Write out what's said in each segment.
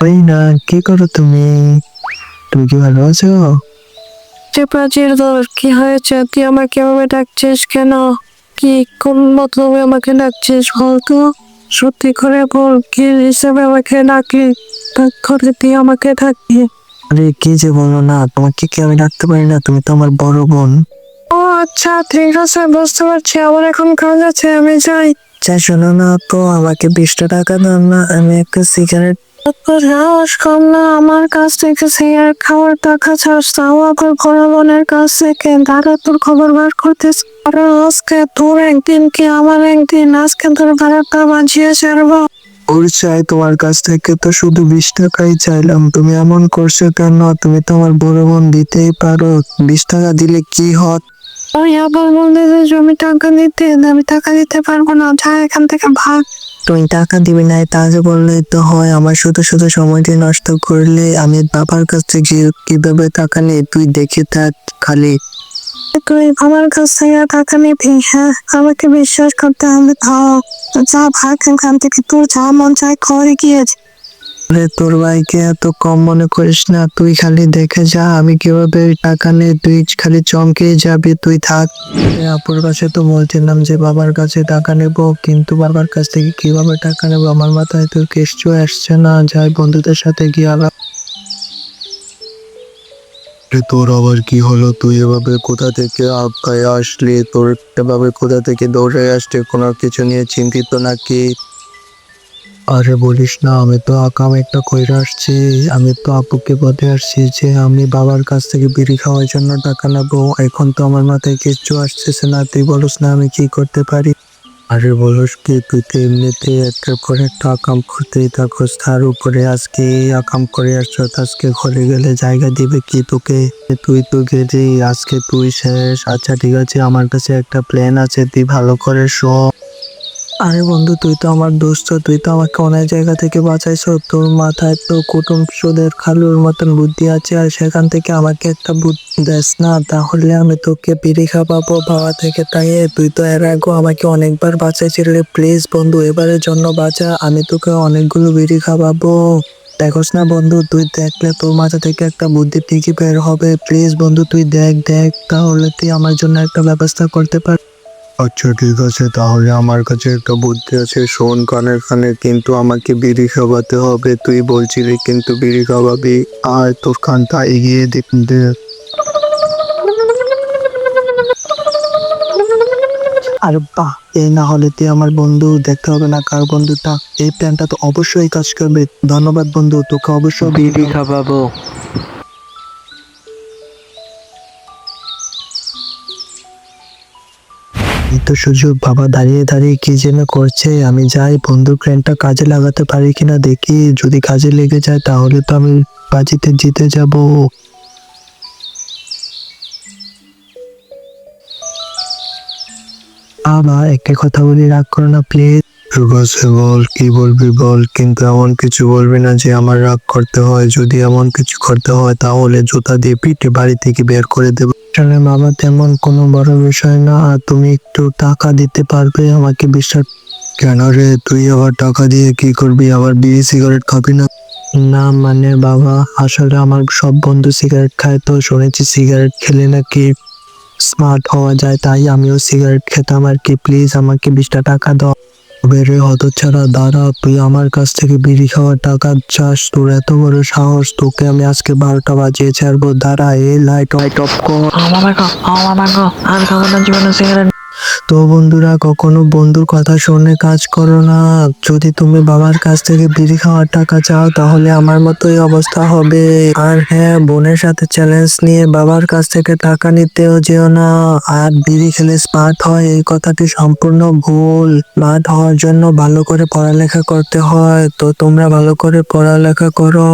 ওই না কি করো তুমি? তুমি কি ভালো আছো? প্রাচীর দর কি হয়েছে? তুই আমাকে এভাবে ডাকছিস কেন? কি কোন মতলবে আমাকে ডাকছিস বলতো? সত্যি করে বল কি হিসেবে আমাকে ডাকলি? তারপরে তুই আমাকে ডাকলি। আরে কি যে বলো না তোমাকে কি আমি ডাকতে পারি না? তুমি তো আমার বড় বোন। ও আচ্ছা ঠিক আছে বুঝতে পারছি আমার এখন কাজ আছে আমি যাই। যা শোনো না তো আমাকে বিশটা টাকা দাও না আমি একটা সিগারেট সাহস কম না আমার কাছ থেকে খাওয়ার টাকা বড় কাছ থেকে। দাদা তোর খবর বার করতেছ আরে আজকে তোর একদিন কি আমার একদিন? আজকে তোর ভাড়াটা বাঁচিয়ে ছাড়বো। ওর চাই তোমার কাছ থেকে তো শুধু বিশ টাকাই চাইলাম। তুমি এমন করছ কেন? তুমি তো আমার বড় বোন দিতেই পারো। বিশ টাকা দিলে কি হত? ওই আবার বলতে জমি টাকা দিতে আমি টাকা দিতে পারব না। যা এখান থেকে ভাগ। তুমি টাকা দিবি না যে বললে তো হয়। আমার শুধু শুধু সময়টি নষ্ট করলে আমি বাবার কাছ থেকে কীভাবে টাকা নেই, তুই দেখে থাক খালি। তুই আমার কাছ থেকে টাকা নিবি? হ্যাঁ আমাকে বিশ্বাস করতে হবে। তাও যা ভাগ, এখান থেকে তোর যা মন চায় করে গিয়েছে আরে তোর ভাইকে এত কম মনে করিস না, তুই খালি দেখে যা, আমি কীভাবে টাকা নেই তুই খালি চমকে যাবি, তুই থাক। আপুর কাছে তো বলছিলাম যে বাবার কাছে টাকা নেব, কিন্তু বাবার কাছ থেকে কীভাবে টাকা নেব, আমার মাথায় তো কিছু আসছে না, যাই বন্ধুদের সাথে গিয়ে আলাপ। তোর আবার কি হলো? তুই এভাবে কোথা থেকে আটকায় আসলি? তোর এভাবে কোথা থেকে দৌড়ে আসলি? কোনো কিছু নিয়ে চিন্তিত নাকি? আরে বলিস না, আমি তো আকাম একটা কইরা আসছি। আমি তো আপুকে বলে আসছি যে আমি বাবার কাছ থেকে বিড়ি খাওয়ার জন্য টাকা নেব। এখন তো আমার মাথায় কিচ্ছু আসতেছে না, তুই বলিস না আমি কি করতে পারি? আরে বলিস কি, তুই তো এমনিতে একটার পর একটা আকাম করতেই থাকস। তার উপরে আজকে আকাম করে আসছো আজকে ঘরে গেলে জায়গা দিবে কি তোকে? তুই তো গেলি, আজকে তুই শেষ। আচ্ছা ঠিক আছে, আমার কাছে একটা প্ল্যান আছে, তুই ভালো করে শো আরে বন্ধু, তুই তো আমার দোস্ত, তুই তো আমাকে অনেক জায়গা থেকে বাঁচাইছ। তোর মাথায় তো কুটুম সুদের খালুর মতন বুদ্ধি আছে আর সেখান থেকে আমাকে একটা বুদ্ধি দেস না, তাহলে আমি তোকে পিড়ি খাওয়াবো বাবা থেকে। তাই তুই তো এর আগেও আমাকে অনেকবার বাঁচাইছিলি, প্লিজ বন্ধু, এবারের জন্য বাঁচা, আমি তোকে অনেকগুলো বিড়ি খাওয়াবো। দেখোস না বন্ধু, তুই দেখলে তোর মাথা থেকে একটা বুদ্ধি ঠিকই বের হবে। প্লিজ বন্ধু, তুই দেখ দেখ, তাহলে তুই আমার জন্য একটা ব্যবস্থা করতে পার আচ্ছা ঠিক আছে তাহলে আমার কাছে একটা বুদ্ধি আছে। শোন কানের কানে কিন্তু আমাকে বিড়ি খাওয়াতে হবে। তুই বলছিলি কিন্তু বিড়ি খাওয়াবি। আর তোর কানটা এগিয়ে দেখ দে। আর বাহ এই না হলে তুই আমার বন্ধু দেখতে হবে না কার বন্ধুটা। এই প্ল্যানটা তো অবশ্যই কাজ করবে। ধন্যবাদ বন্ধু তোকে অবশ্যই বিড়ি খাওয়াবো। সুযোগ বাবা দাঁড়িয়ে দাঁড়িয়ে কি যেন করছে, আমি যাই। বন্ধুর প্ল্যানটা কাজে লাগাতে পারি কিনা দেখি। যদি কাজে লেগে যায়, তাহলে তো আমি বাজিতে জিতে যাব। আবার একটা কথা বলি, রাগ করো না প্লিজ ঠিক বল, কি বলবি বল, কিন্তু এমন কিছু বলবি না যে আমার রাগ করতে হয়। যদি এমন কিছু করতে হয়, তাহলে জুতা দিয়ে পিঠে বাড়ি থেকে বের করে দেবো। আসলে বাবা তেমন কোনো বড় বিষয় না, আর তুমি একটু টাকা দিতে পারবে আমাকে বিশ্বাস। কেন রে? তুই আবার টাকা দিয়ে কি করবি? আবার বিড়ি সিগারেট খাবি না? না মানে বাবা, আসলে আমার সব বন্ধু সিগারেট খায় তো, শুনেছি সিগারেট খেলে নাকি স্মার্ট হওয়া যায়, তাই আমিও সিগারেট খেতাম আর কি। প্লিজ আমাকে বিশটা টাকা দাও। বেরে ছাড়া দাঁড়া, তুই আমার কাছ থেকে বিড়ি খাওয়ার টাকা চাস, তোর এত বড় সাহস, তোকে আমি আজকে বারোটা বাজিয়ে ছাড়বো, দাঁড়া এ লাইট লাইট অফ কর। আমার আর জীবনে সিগারেট তো বন্ধুরা, কখনো বন্ধুর কথা শুনে কাজ করো না। যদি তুমি বাবার কাছ থেকে বিড়ি খাওয়ার টাকা চাও, তাহলে আমার মতোই অবস্থা হবে। আর হ্যাঁ বোনের সাথে চ্যালেঞ্জ নিয়ে বাবার কাছ থেকে টাকা নিতেও যেও না। আর বিড়ি খেলে স্মার্ট হয়, এই কথাটি সম্পূর্ণ ভুল। স্মার্ট হওয়ার জন্য ভালো করে পড়ালেখা করতে হয়। তো তোমরা ভালো করে পড়ালেখা করো।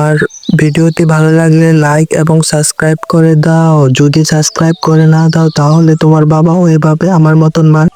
আর ভিডিওটি ভালো লাগলে লাইক এবং সাবস্ক্রাইব করে দাও। যদি সাবস্ক্রাইব করে না দাও, তাহলে তোমার বাবাও এভাবে আমার মতন মার